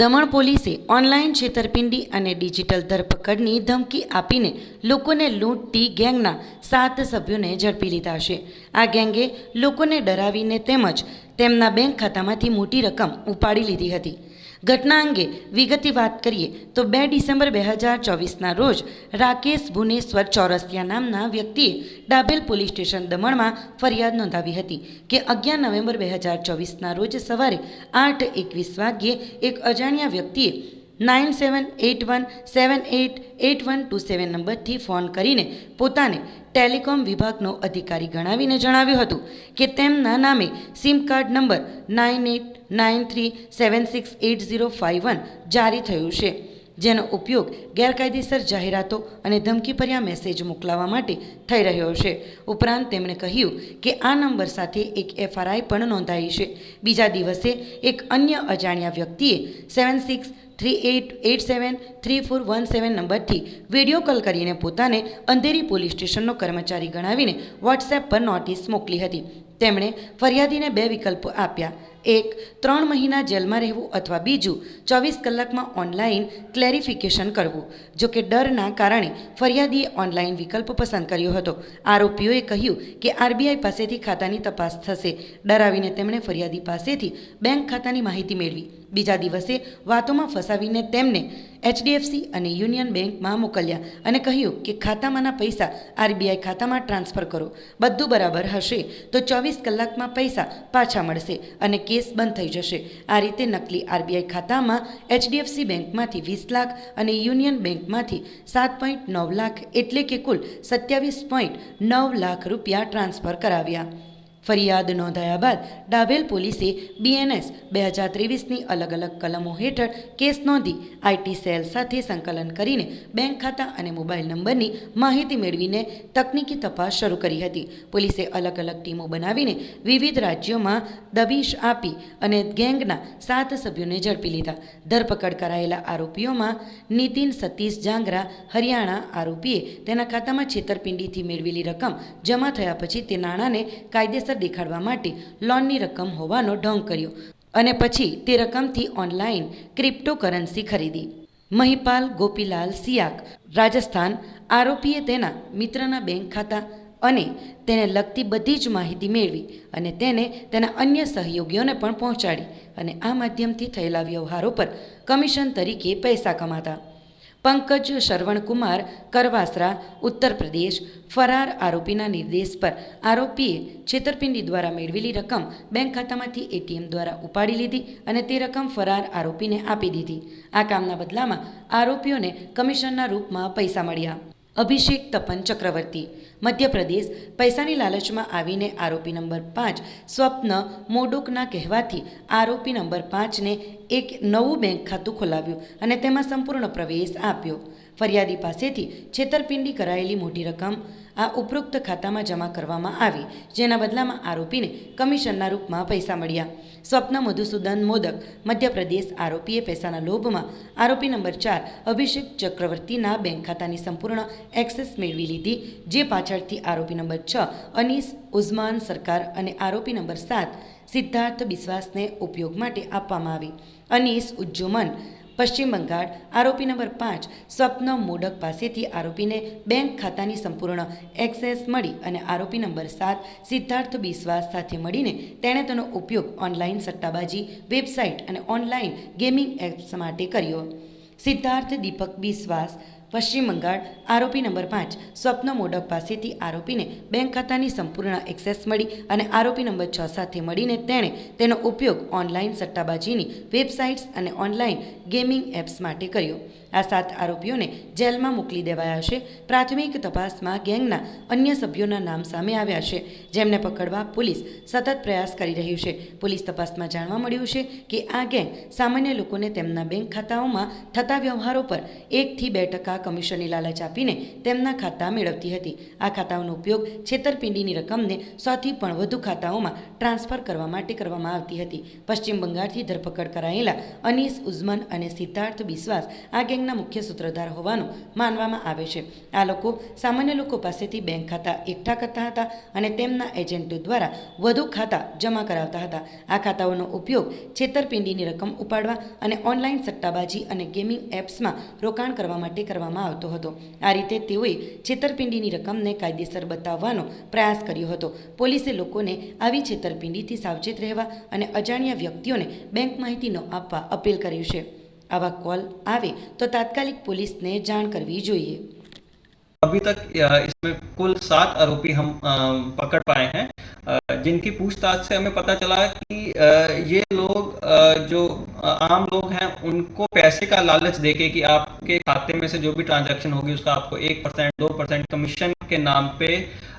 દમણ પોલીસે ઓનલાઈન છેતરપિંડી અને ડિજિટલ ધરપકડની ધમકી આપીને લોકોને લૂંટતી ગેંગના સાત સભ્યોને ઝડપી લીધા છે. આ ગેંગે લોકોને ડરાવીને તેમજ તેમના બેંક ખાતામાંથી મોટી રકમ ઉપાડી લીધી હતી. ઘટના અંગે વિગતે વાત કરીએ તો બે ડિસેમ્બર બે હજાર ચોવીસના રોજ રાકેશ ભુવનેશ્વર ચોરસિયા નામના વ્યક્તિએ ડાબેલ પોલીસ સ્ટેશન દમણમાં ફરિયાદ નોંધાવી હતી કે અગિયાર નવેમ્બર બે હજાર ચોવીસના રોજ સવારે આઠ એકવીસ વાગ્યે એક અજાણ્યા વ્યક્તિએ nine seven eight one seven eight eight one two seven નંબરથી ફોન કરીને પોતાને ટેલિકોમ વિભાગનો અધિકારી ગણાવીને જણાવ્યું હતું કે તેમના નામે SIM card number nine eight nine three seven six eight zero five one જારી થયું છે, જેનો ઉપયોગ ગેરકાયદેસર જાહેરાતો અને ધમકીભર્યા મેસેજ મોકલાવવા માટે થઈ રહ્યો છે. ઉપરાંત તેમણે કહ્યું કે આ નંબર સાથે એક એફઆરઆઈ પણ નોંધાઈ છે. બીજા દિવસે એક અન્ય અજાણ્યા વ્યક્તિએ seven six three eight eight seven three four one seven નંબરથી વીડિયો કોલ કરીને પોતાને અંધેરી પોલીસ સ્ટેશનનો કર્મચારી ગણાવીને વોટ્સએપ પર નોટિસ મોકલી હતી. તેમણે ફરિયાદીને બે વિકલ્પો આપ્યા. એક, ત્રણ મહિના જેલમાં રહેવું અથવા બીજું, ચોવીસ કલાકમાં ઓનલાઈન ક્લેરિફિકેશન કરવું. જો કે ડરના કારણે ફરિયાદીએ ઓનલાઈન વિકલ્પ પસંદ કર્યો હતો. આરોપીઓએ કહ્યું કે આરબીઆઈ પાસેથી ખાતાની તપાસ થશે. ડરાવીને તેમણે ફરિયાદી પાસેથી બેંક ખાતાની માહિતી મેળવી. બીજા દિવસે વાતોમાં ફસાવીને તેમને એચડીએફસી અને યુનિયન બેંકમાં મોકલ્યા અને કહ્યું કે ખાતામાંના પૈસા આરબીઆઈ ખાતામાં ટ્રાન્સફર કરો. બધું બરાબર હશે તો ચોવીસ કલાકમાં પૈસા પાછા મળશે અને કેસ બંધ થઈ જશે. આ રીતે નકલી આરબીઆઈ ખાતામાં એચડીએફસી બેંકમાંથી વીસ લાખ અને યુનિયન બેંકમાંથી સાત પોઈન્ટ નવ લાખ એટલે કે કુલ સત્યાવીસ પોઈન્ટ નવ લાખ રૂપિયા ટ્રાન્સફર કરાવ્યા. ફરિયાદ નોંધાયા બાદ ડાભેલ પોલીસે બીએનએસ બે હજાર ત્રેવીસની અલગ અલગ કલમો હેઠળ કેસ નોંધી આઈટી સેલ સાથે સંકલન કરીને બેંક ખાતા અને મોબાઈલ નંબરની માહિતી મેળવીને તકનીકી તપાસ શરૂ કરી હતી. પોલીસે અલગ અલગ ટીમો બનાવીને વિવિધ રાજ્યોમાં દબીશ આપી અને ગેંગના સાત સભ્યોને ઝડપી લીધા. ધરપકડ કરાયેલા આરોપીઓમાં નીતિન સતીશ જાંગરા, હરિયાણા આરોપીએ તેના ખાતામાં છેતરપિંડીથી મેળવેલી રકમ જમા થયા પછી તે નાણાંને કાયદેસર દેખાડવા માટે લોનની રકમ હોવાનો ઢોંગ કર્યો અને પછી તે રકમથી ઓનલાઈન ક્રિપ્ટોકરન્સી ખરીદી. મહિપાલ ગોપીલાલ સિયાક, રાજસ્થાન, આરોપીએ તેના મિત્રના બેંક ખાતા અને તેને લગતી બધી જ માહિતી મેળવી અને તેને તેના અન્ય સહયોગીઓને પણ પહોંચાડી અને આ માધ્યમથી થયેલા વ્યવહારો પર કમિશન તરીકે પૈસા કમાતા. પંકજ શ્રવણકુમાર, કરવાસરા, ઉત્તર પ્રદેશ, ફરાર આરોપીના નિર્દેશ પર આરોપીએ છેતરપિંડી દ્વારા મેળવેલી રકમ બેંક ખાતામાંથી એટીએમ દ્વારા ઉપાડી લીધી અને તે રકમ ફરાર આરોપીને આપી દીધી. આ કામના બદલામાં આરોપીઓને કમિશનના રૂપમાં પૈસા મળ્યા. અભિષેક તપન ચક્રવર્તી, મધ્યપ્રદેશ, પૈસાની લાલચમાં આવીને આરોપી નંબર પાંચ, સ્વપ્ન મોડુકના કહેવાથી આરોપી નંબર પાંચને એક નવું બેંક ખાતું ખોલાવ્યું અને તેમાં સંપૂર્ણ પ્રવેશ આપ્યો. ફરિયાદી પાસેથી છેતરપિંડી કરાયેલી મોટી રકમ આ ઉપરોક્ત ખાતામાં જમા કરવામાં આવી, જેના બદલામાં આરોપીને કમિશનના રૂપમાં પૈસા મળ્યા. સ્વપ્ન મધુસૂદન મોદક, મધ્યપ્રદેશ આરોપીએ પૈસાના લોભમાં આરોપી નંબર ચાર અભિષેક ચક્રવર્તીના બેંક ખાતાની સંપૂર્ણ એક્સેસ મેળવી લીધી, જે પાછળથી આરોપી નંબર છ અનીસ ઉઝમાન સરકાર અને આરોપી નંબર સાત સિદ્ધાર્થ બિશ્વાસને ઉપયોગ માટે આપવામાં આવી. અનીસ ઉજ્જુમન પશ્ચિમ બંગાળ, આરોપી નંબર પાંચ, સ્વપ્ન મોડક પાસેથી આરોપીને બેંક ખાતાની સંપૂર્ણ એક્સેસ મળી અને આરોપી નંબર સાત, સિદ્ધાર્થ બિશ્વાસ સાથે મળીને તેણે તેનો ઉપયોગ ઓનલાઈન સટ્ટાબાજી, વેબસાઇટ અને ઓનલાઈન ગેમિંગ એપ્સ માટે કર્યો. સિદ્ધાર્થ દીપક બિશ્વાસ પશ્ચિમ બંગાળ, આરોપી નંબર પાંચ, સ્વપ્ન મોડક પાસેથી આરોપીને બેંક ખાતાની સંપૂર્ણ એક્સેસ મળી અને આરોપી નંબર છ સાથે મળીને તેણે તેનો ઉપયોગ ઓનલાઈન સટ્ટાબાજીની વેબસાઇટ્સ અને ઓનલાઈન ગેમિંગ એપ્સ માટે કર્યો. આ સાત આરોપીઓને જેલમાં મોકલી દેવાયા છે. પ્રાથમિક તપાસમાં ગેંગના અન્ય સભ્યોના નામ સામે આવ્યા છે. જેમને પકડવા પોલીસ સતત પ્રયાસ કરી રહ્યું છે. પોલીસ તપાસમાં જાણવા મળ્યું છે કે આ ગેંગ સામાન્ય લોકોને તેમના બેંક ખાતાઓમાં થતા વ્યવહારો પર એકથી બે ટકા કમિશનની લાલચ આપીને તેમના ખાતા મેળવતી હતી. આ ખાતાઓનો ઉપયોગ છેતરપિંડીની રકમને સોથી પણ વધુ ખાતાઓમાં ટ્રાન્સફર કરવા માટે કરવામાં આવતી હતી. પશ્ચિમ બંગાળથી ધરપકડ કરાયેલા અનીસ ઉઝમન અને સિદ્ધાર્થ બિસ્વાસ આ ગેંગના મુખ્ય સૂત્રધાર હોવાનું માનવામાં આવે છે. આ લોકો સામાન્ય લોકો પાસેથી બેંક ખાતા એકઠા કરતા હતા અને તેમના એજન્ટો દ્વારા વધુ ખાતા જમા કરાવતા હતા. આ ખાતાઓનો ઉપયોગ છેતરપિંડીની રકમ ઉપાડવા અને ઓનલાઈન સટ્ટાબાજી અને ગેમિંગ એપ્સમાં રોકાણ કરવા માટે કરવામાં આવતો હતો. આ રીતે તેઓએ છેતરપિંડીની રકમને કાયદેસર બતાવવાનો પ્રયાસ કર્યો હતો. પોલીસે લોકોને આવી છેતરપિંડીથી સાવચેત રહેવા અને અજાણ્યા વ્યક્તિઓને બેંક માહિતી ન આપવા અપીલ કર્યું છે. આવા કોલ આવે તો તાત્કાલિક પોલીસને જાણ કરવી જોઈએ. अभी तक इसमें कुल सात आरोपी हम पकड़ पाए हैं। जिनकी पूछताछ से हमें पता चला कि ये लोग जो आम लोग हैं, उनको पैसे का लालच देके कि आपके खाते में से जो भी ट्रांजैक्शन होगी, उसका आपको एक परसेंट, दो परसेंट कमीशन के नाम पे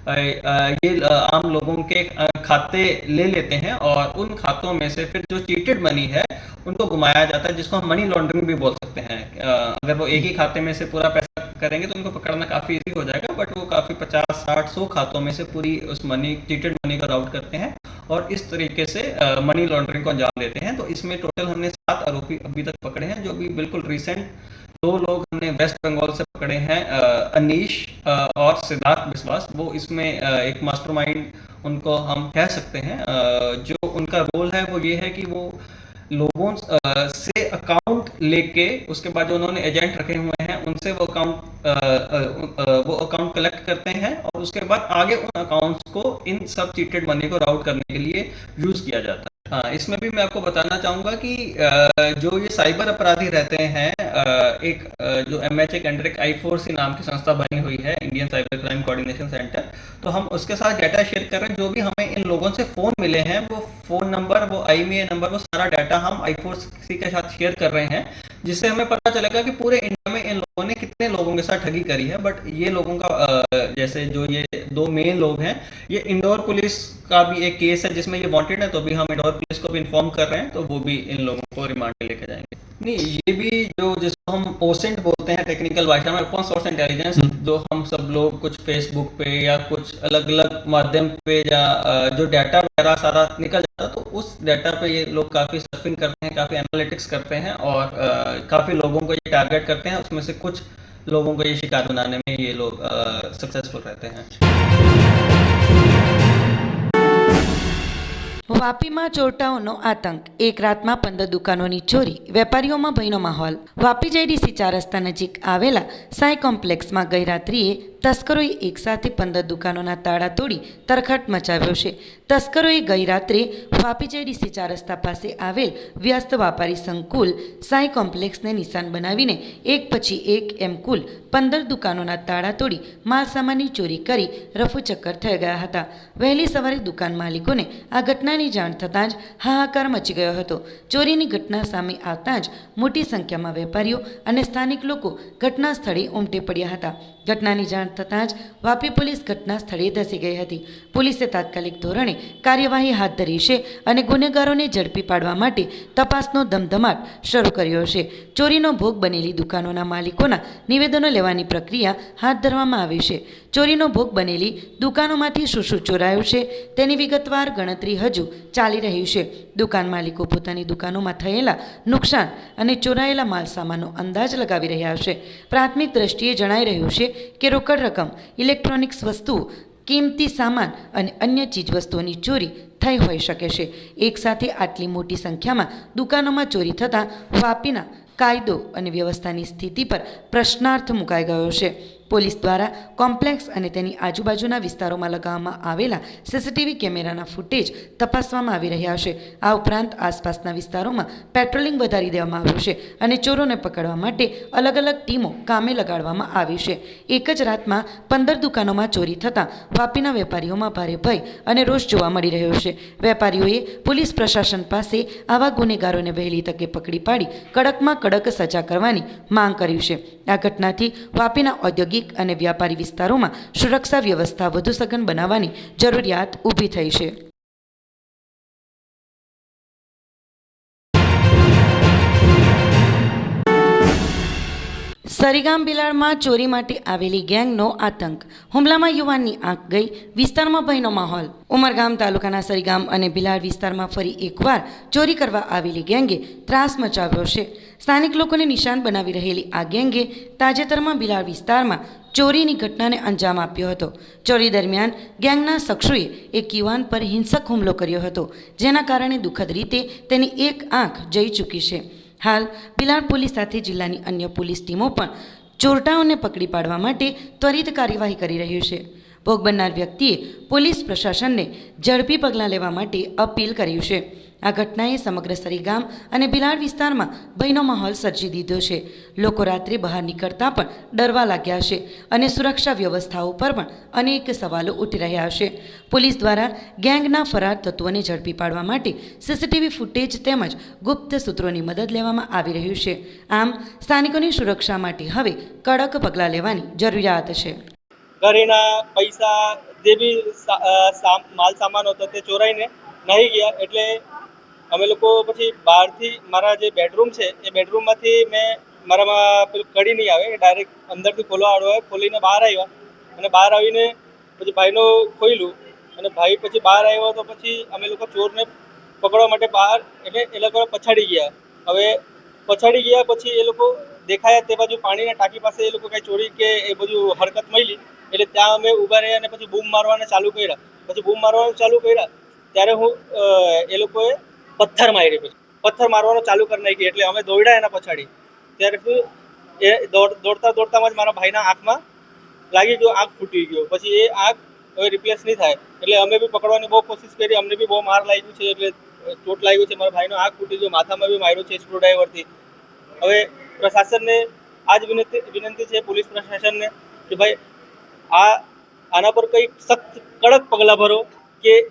ये आम लोगों के खाते ले लेते हैं और उन खातों में से फिर जो चीटेड मनी है, उनको घुमाया जाता है, जिसको हम मनी लॉन्ड्रिंग भी बोल सकते हैं। अगर वो एक ही खाते में से पूरा पैसा करेंगे तो उनको पकड़ना काफ़ी इजी हो जाएगा बट वो काफ़ी पचास, साठ, सौ खातों में से पूरी उस मनी चीटेड मनी को राउट करते हैं और इस तरीके से मनी लॉन्ड्रिंग को अंजाम देते हैं। तो इसमें टोटल हमने सात आरोपी अभी तक पकड़े हैं, जो भी बिल्कुल रिसेंट दो लोग हमने वेस्ट बंगाल से पकड़े हैं अनीश और सिद्धार्थ विश्वास वो इसमें एक मास्टरमाइंड उनको हम कह सकते हैं जो उनका रोल है वो ये है कि वो लोगों से अकाउंट लेके उसके बाद जो उन्होंने एजेंट रखे हुए हैं, उनसे वो अकाउंट वो अकाउंट कलेक्ट करते हैं और उसके बाद आगे उन अकाउंट्स को इन सब चीटेड मनी को राउट करने के लिए यूज़ किया जाता है। हाँ इसमें भी मैं आपको बताना चाहूँगा कि जो ये साइबर अपराधी रहते हैं एक जो एम एच अंडर एक आई फोर सी नाम की संस्था बनी हुई है Indian Cyber Crime Coordination Centre तो हम उसके साथ डाटा शेयर कर रहे हैं। जो भी हमें इन लोगों से फ़ोन मिले हैं, वो फ़ोन नंबर वो आई नंबर वो सारा डाटा हम आई फोर सी के साथ शेयर कर रहे हैं। जिससे हमें पता चलेगा कि पूरे इंडिया में इन लोगों ने कितने लोगों के साथ ठगी करी है बट ये लोगों का जैसे जो ये दो मेन लोग हैं, ये इंदौर पुलिस का भी एक केस है जिसमें ये वांटेड है तो भी हम इंदौर पुलिस को भी इन्फॉर्म कर रहे हैं तो वो भी इन लोगों को रिमांड लेके जाएँगे। नहीं, ये भी जो जिसको हम ओसेंट बोलते हैं टेक्निकल भाषा में ओपन सोर्स इंटेलिजेंस जो हम सब लोग कुछ फेसबुक पे या कुछ अलग अलग माध्यम पे या जो डाटा वगैरह सारा निकल जाता है तो उस डाटा पे ये लोग काफ़ी सर्फिंग करते हैं काफ़ी एनालिटिक्स करते हैं और काफ़ी लोगों को ये टारगेट करते हैं उसमें से कुछ लोगों को ये शिकार बनाने में ये लोग सक्सेसफुल रहते हैं। વાપીમાં ચોરટાઓનો આતંક, એક રાતમાં પંદર દુકાનોની ચોરી, વેપારીઓમાં ભયનો માહોલ. વાપી જયડીસી ચાર રસ્તા નજીક આવેલા સાંઈ કોમ્પ્લેક્સમાં ગઈ રાત્રિએ તસ્કરોએ એકસાથે પંદર દુકાનોના તાળા તોડી તરખટ મચાવ્યો છે. તસ્કરોએ ગઈ રાત્રે વાપી જેડીસી ચાર રસ્તા પાસે આવેલ વ્યસ્ત વ્યાપારી સંકુલ સાંઈ કોમ્પ્લેક્સને નિશાન બનાવીને એક પછી એક એમ કુલ પંદર દુકાનોના તાળા તોડી માલસામાનની ચોરી કરી રફુચક્કર થઈ ગયા હતા. વહેલી સવારે દુકાન માલિકોને આ ઘટનાની જાણ થતાં જ હાહાકાર મચી ગયો હતો. ચોરીની ઘટના સામે આવતાં જ મોટી સંખ્યામાં વેપારીઓ અને સ્થાનિક લોકો ઘટના સ્થળે ઉમટે પડ્યા હતા. ઘટનાની થતાં જ વાપી પોલીસ ઘટના સ્થળે ધસી ગઈ હતી. પોલીસે તાત્કાલિક ધોરણે કાર્યવાહી હાથ ધરી છે અને ગુનેગારોને ઝડપી પાડવા માટે તપાસનો ધમધમાટ શરૂ કર્યો છે. ચોરીનો ભોગ બનેલી દુકાનોના માલિકોના નિવેદનો લેવાની પ્રક્રિયા હાથ ધરવામાં આવી છે. ચોરીનો ભોગ બનેલી દુકાનોમાંથી શું શું ચોરાયું છે તેની વિગતવાર ગણતરી હજુ ચાલી રહી છે. દુકાન માલિકો પોતાની દુકાનોમાં થયેલા નુકસાન અને ચોરાયેલા માલસામાનનો અંદાજ લગાવી રહ્યા છે. પ્રાથમિક દ્રષ્ટિએ જણાઈ રહ્યું છે કે રોકડ રકમ, ઇલેક્ટ્રોનિક્સ વસ્તુઓ, કિંમતી સામાન અને અન્ય ચીજવસ્તુઓની ચોરી થઈ હોઈ શકે છે. એકસાથે આટલી મોટી સંખ્યામાં દુકાનોમાં ચોરી થતાં વાપીના કાયદો અને વ્યવસ્થાની સ્થિતિ પર પ્રશ્નાર્થ મુકાઈ ગયો છે. પોલીસ દ્વારા કોમ્પ્લેક્સ અને તેની આજુબાજુના વિસ્તારોમાં લગાવવામાં આવેલા સીસીટીવી કેમેરાના ફૂટેજ તપાસવામાં આવી રહ્યા છે. આ ઉપરાંત આસપાસના વિસ્તારોમાં પેટ્રોલિંગ વધારી દેવામાં આવ્યું છે અને ચોરોને પકડવા માટે અલગ અલગ ટીમો કામે લગાડવામાં આવી છે. એક જ રાતમાં પંદર દુકાનોમાં ચોરી થતાં વાપીના વેપારીઓમાં ભારે ભય અને રોષ જોવા મળી રહ્યો છે. વેપારીઓએ પોલીસ પ્રશાસન પાસે આવા ગુનેગારોને વહેલી તકે પકડી પાડી કડકમાં કડક સજા કરવાની માંગ કરી છે. આ ઘટનાથી વાપીના ઔદ્યોગિક અને વ્યાપારી વિસ્તારોમાં સુરક્ષા વ્યવસ્થા વધુ સઘન બનાવવાની જરૂરિયાત ઊભી થઈ છે. સરીગામ બિલાડમાં ચોરી માટે આવેલી ગેંગનો આતંક. હુમલામાં યુવાનની આંખ ગઈ, વિસ્તારમાં ભયનો માહોલ. ઉમરગામ તાલુકાના સરીગામ અને બિલાડ વિસ્તારમાં ફરી એકવાર ચોરી કરવા આવેલી ગેંગે ત્રાસ મચાવ્યો છે. સ્થાનિક લોકોને નિશાન બનાવી રહેલી આ ગેંગે તાજેતરમાં બિલાડ વિસ્તારમાં ચોરીની ઘટનાને અંજામ આપ્યો હતો. ચોરી દરમિયાન ગેંગના શખ્સોએ એક યુવાન પર હિંસક હુમલો કર્યો હતો, જેના કારણે દુઃખદ રીતે તેની એક આંખ જઈ ચૂકી છે. હાલ બિલાડ પોલીસ સાથે જિલ્લાની અન્ય પોલીસ ટીમો પણ ચોરટાઓને પકડી પાડવા માટે ત્વરિત કાર્યવાહી કરી રહ્યું છે. ભોગ બનનાર વ્યક્તિએ પોલીસ પ્રશાસનને ઝડપી પગલાં લેવા માટે અપીલ કર્યું છે. આ ઘટનાએ સમગ્ર સરીગામ અને બિલાડ વિસ્તારમાં ભયનો માહોલ સર્જી દીધો છે. લોકો રાત્રે બહાર નીકળતા પણ ડરવા લાગ્યા છે અને સુરક્ષા વ્યવસ્થાઓ પર પણ અનેક સવાલો ઉઠી રહ્યા છે. પોલીસ દ્વારા ગેંગના ફરાર તત્વોને ઝડપી પાડવા માટે સીસીટીવી ફૂટેજ તેમજ ગુપ્ત સૂત્રોની મદદ લેવામાં આવી રહ્યું છે. આમ, સ્થાનિકોની સુરક્ષા માટે હવે કડક પગલાં લેવાની જરૂરિયાત છે. ઘરેના પૈસા, જે બી માલ સામાન હતો તે ચોરાઈને નહીં ગયા એટલે અમે લોકો પછી બહારથી મારા જે બેડરૂમ છે, એ બેડરૂમમાંથી મેં મારામાં પેલું કડી નહીં આવે ડાયરેક્ટ અંદરથી ખોલવા આવ્યો ખોલીને બહાર આવ્યા. અને બહાર આવીને પછી ભાઈનો ખોલ્યું અને ભાઈ પછી બહાર આવ્યો તો પછી અમે લોકો ચોરને પકડવા માટે બહાર, એટલે એ લોકો પછાડી ગયા. હવે પછાડી ગયા પછી એ લોકો દેખાયા તે બાજુ પાણીના ટાંકી પાસે એ લોકો કાંઈ ચોરી કે એ બધું હરકત મળી એટલે ત્યાં અમે ઊભા રહ્યા અને પછી બૂમ મારવાના ચાલુ કર્યા. પછી બૂમ મારવાનું ચાલુ કર્યા. ત્યારે હું એ લોકોએ પથ્થર મારી પછી પથ્થર મારવાનું ચાલુ કરી નાખી એટલે અમે દોડ્યા એના પછાડી. ત્યારે શું, એ દોડ, દોડતા દોડતામાં જ મારા ભાઈના આંખમાં લાગી ગયો, આંખ ફૂટી ગયો. પછી એ આંખ હવે રિપ્લેસ નહીં થાય. એટલે અમે બી પકડવાની બહુ કોશિશ કરી, અમને બી બહુ માર લાગ્યું છે, એટલે ચોટ લાગ્યું છે. મારા ભાઈનો આંખ ફૂટી ગયો, માથામાં બી માર્યો છે સ્ક્રૂડ્રાઈવરથી હવે પ્રશાસનને આ જ વિનંતી વિનંતી છે, પોલીસ પ્રશાસનને, કે ભાઈ, આ, આના પર કંઈક સખ્ત કડક પગલાં ભરો, કે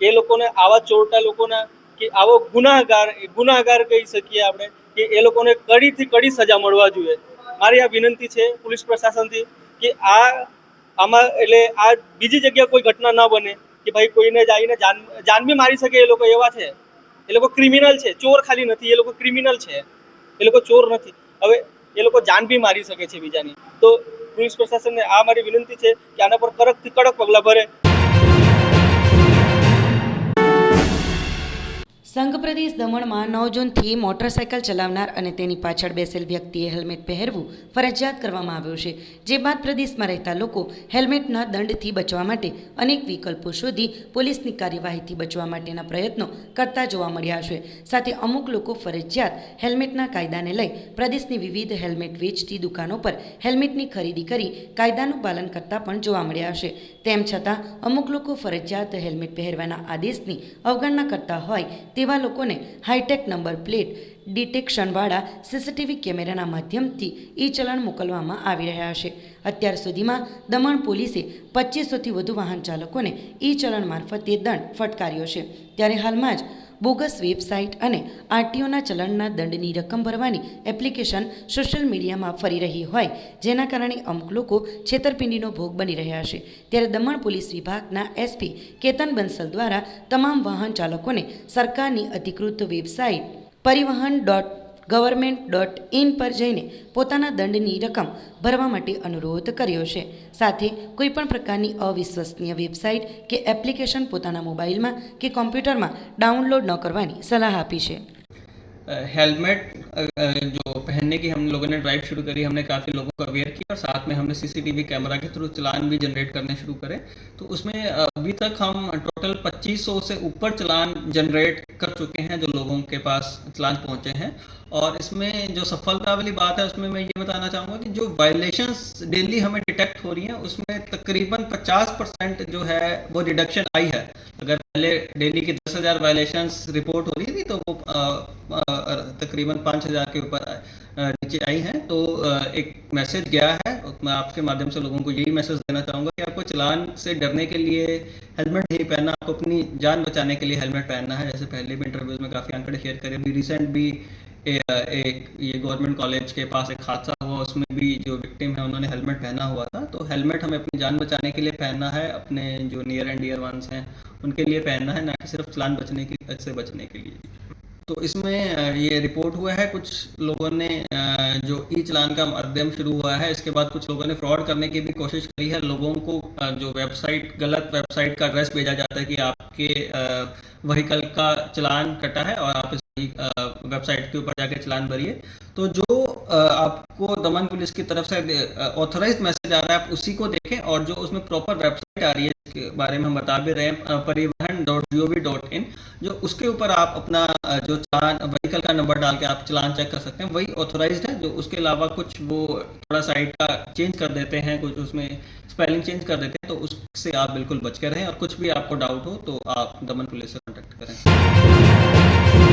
એ લોકોને આવા ચોરટા લોકોના કે આવો ગુનાહગાર ગુનાહગાર કહી શકીએ આપણે કે એ લોકોને કડીથી કડી સજા મળવા જોઈએ. મારી આ વિનંતી છે પોલીસ પ્રશાસનથી કે આ આમાં એટલે આ બીજી જગ્યાએ કોઈ ઘટના ન બને કે ભાઈ કોઈને જઈને જાન જાન બી મારી શકે એ લોકો એવા છે. એ લોકો ક્રિમિનલ છે, ચોર ખાલી નથી, એ લોકો ક્રિમિનલ છે. એ લોકો ચોર નથી. હવે એ લોકો જાન બી મારી શકે છે બીજાની. તો પોલીસ પ્રશાસનને આ મારી વિનંતી છે કે આના પર કડકથી કડક પગલાં ભરે. સંઘ પ્રદેશ દમણમાં નવ જૂનથી મોટરસાયકલ ચલાવનાર અને તેની પાછળ બેસેલ વ્યક્તિએ હેલ્મેટ પહેરવું ફરજિયાત કરવામાં આવ્યું છે, જે બાદ પ્રદેશમાં રહેતા લોકો હેલ્મેટના દંડથી બચવા માટે અનેક વિકલ્પો શોધી પોલીસની કાર્યવાહીથી બચવા માટેના પ્રયત્નો કરતા જોવા મળ્યા છે. સાથે અમુક લોકો ફરજિયાત હેલ્મેટના કાયદાને લઈ પ્રદેશની વિવિધ હેલ્મેટ વેચતી દુકાનો પર હેલ્મેટની ખરીદી કરી કાયદાનું પાલન કરતા પણ જોવા મળ્યા છે. તેમ છતાં, અમુક લોકો ફરજિયાત હેલ્મેટ પહેરવાના આદેશની અવગણના કરતા હોય તેવા લોકોને હાઈટેક નંબર પ્લેટ ડિટેક્શનવાળા સીસીટીવી કેમેરાના માધ્યમથી ઈ ચલણ મોકલવામાં આવી રહ્યા છે. અત્યાર સુધીમાં દમણ પોલીસે પચીસોથી વધુ વાહન ચાલકોને ઈ ચલણ મારફતે દંડ ફટકાર્યો છે. ત્યારે હાલમાં જ બોગસ વેબસાઇટ અને આરટીઓના ચલણના દંડની રકમ ભરવાની એપ્લિકેશન સોશિયલ મીડિયામાં ફરી રહી હોય, જેના કારણે અમુક લોકો છેતરપિંડીનો ભોગ બની રહ્યા છે. ત્યારે દમણ પોલીસ વિભાગના એસપી કેતન બંસલ દ્વારા તમામ વાહન ચાલકોને સરકારની અધિકૃત વેબસાઇટ પરિવહન ડોટ ગવર્મેન્ટ ડોટ ઇન પર જઈને પોતાના દંડની રકમ ભરવા માટે અનુરોધ કર્યો છે. સાથે કોઈપણ પ્રકારની અવિશ્વસનીય વેબસાઇટ કે એપ્લિકેશન પોતાના મોબાઈલમાં કે કોમ્પ્યુટરમાં ડાઉનલોડ ન કરવાની સલાહ આપી છે. હેલ્મેટ जो पहनने की हम लोगों ने ड्राइव शुरू करी, हमने काफ़ी लोगों को अवेयर किया और साथ में हमने सीसीटीवी कैमरा के थ्रू चलान भी जनरेट करने शुरू करे। तो उसमें अभी तक हम टोटल 2500 से ऊपर चलान जनरेट कर चुके हैं जो लोगों के पास चलान पहुँचे हैं। और इसमें जो सफलता वाली बात है, उसमें मैं ये बताना चाहूँगा कि जो वायलेशंस डेली हमें डिटेक्ट हो रही हैं, उसमें तकरीबन 50 परसेंट जो है वो रिडक्शन आई है। अगर पहले डेली की दस हज़ार वायलेशंस रिपोर्ट हो रही थी तो वो तकरीबन पाँच हज़ार के ऊपर नीचे आई हैं तो एक मैसेज गया है मैं आपके माध्यम से लोगों को यही मैसेज देना चाहूँगा कि आपको चलान से डरने के लिए हेलमेट नहीं पहनना आपको अपनी जान बचाने के लिए हेलमेट पहनना है। जैसे पहले भी इंटरव्यूज़ में काफ़ी आंकड़े शेयर करे अभी रिसेंट भी ए, एक ये गवर्नमेंट कॉलेज के पास एक हादसा हुआ उसमें भी जो विक्टिम है उन्होंने हेलमेट पहना हुआ था। तो हेलमेट हमें अपनी जान बचाने के लिए पहनना है अपने जो नियर एंड डियर वंस हैं उनके लिए पहनना है ना कि सिर्फ़ चलान बचने के से बचने के लिए। तो इसमें ये रिपोर्ट हुआ है, कुछ लोगों ने जो ई चलान का माध्यम शुरू हुआ है, इसके बाद कुछ लोगों ने फ्रॉड करने की भी कोशिश करी है। लोगों को जो वेबसाइट गलत वेबसाइट का एड्रेस भेजा जाता है कि आपके व्हीकल का चलान कटा है और आप इस वेबसाइट के ऊपर जाके चलान भरिए। तो जो आपको दमन पुलिस की तरफ़ से ऑथराइज मैसेज आ रहा है, आप उसी को देखें और जो उसमें प्रॉपर वेबसाइट आ रही है, इसके बारे में हम बता भी रहे हैं Parivahan dot G O V dot in जो उसके ऊपर आप अपना जो चालान व्हीकल का नंबर डाल के आप चलान चेक कर सकते हैं, वही ऑथोराइज है, जो उसके अलावा कुछ वो थोड़ा साइट का चेंज कर देते हैं, कुछ उसमें स्पेलिंग चेंज कर देते हैं तो उससे आप बिल्कुल बच के रहें और कुछ भी आपको डाउट हो तो आप दमन पुलिस से कॉन्टेक्ट करें।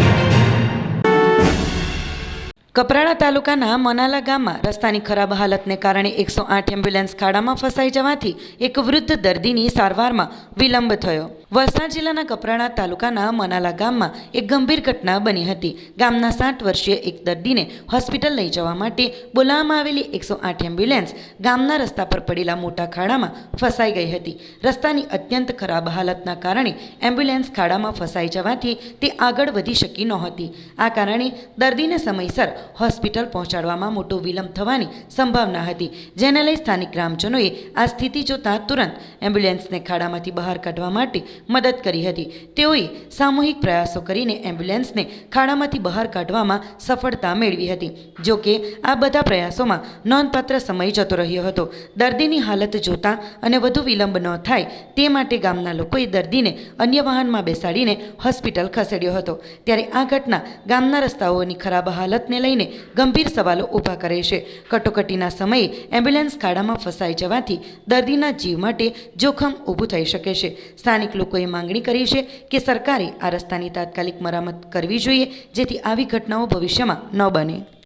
કપરાડા તાલુકાના મનાલા ગામમાં રસ્તાની ખરાબ હાલતને કારણે એકસો આઠ એમ્બ્યુલન્સ ખાડામાં ફસાઈ જવાથી એક વૃદ્ધ દર્દીની સારવારમાં વિલંબ થયો. વલસાડ જિલ્લાના કપરાડા તાલુકાના મનાલા ગામમાં એક ગંભીર ઘટના બની હતી. ગામના સાઠ વર્ષીય એક દર્દીને હોસ્પિટલ લઈ જવા માટે બોલાવવામાં આવેલી એકસો આઠ એમ્બ્યુલન્સ ગામના રસ્તા પર પડેલા મોટા ખાડામાં ફસાઈ ગઈ હતી. રસ્તાની અત્યંત ખરાબ હાલતના કારણે એમ્બ્યુલન્સ ખાડામાં ફસાઈ જવાથી તે આગળ વધી શકી નહોતી. આ કારણે દર્દીને સમયસર હોસ્પિટલ પહોંચાડવામાં મોટો વિલંબ થવાની સંભાવના હતી, જેને લઈ સ્થાનિક ગ્રામજનોએ આ સ્થિતિ જોતા તુરંત એમ્બ્યુલન્સને ખાડામાંથી બહાર કાઢવા માટે મદદ કરી હતી. તેઓએ સામૂહિક પ્રયાસો કરીને એમ્બ્યુલન્સને ખાડામાંથી બહાર કાઢવામાં સફળતા મેળવી હતી. જો કે, આ બધા પ્રયાસોમાં નોંધપાત્ર સમય જતો રહ્યો હતો. દર્દીની હાલત જોતા અને વધુ વિલંબ ન થાય તે માટે ગામના લોકોએ દર્દીને અન્ય વાહનમાં બેસાડીને હોસ્પિટલ ખસેડ્યો હતો. ત્યારે આ ઘટના ગામના રસ્તાઓની ખરાબ હાલતને લઈને ગંભીર સવાલો ઊભા કરે છે. કટોકટીના સમયે એમ્બ્યુલન્સ ખાડામાં ફસાઈ જવાથી દર્દીના જીવ માટે જોખમ ઊભું થઈ શકે છે. સ્થાનિક લોકોએ માંગણી કરી છે કે સરકારે આ રસ્તાની તાત્કાલિક મરામત કરવી જોઈએ જેથી આવી ઘટનાઓ ભવિષ્યમાં ન બને.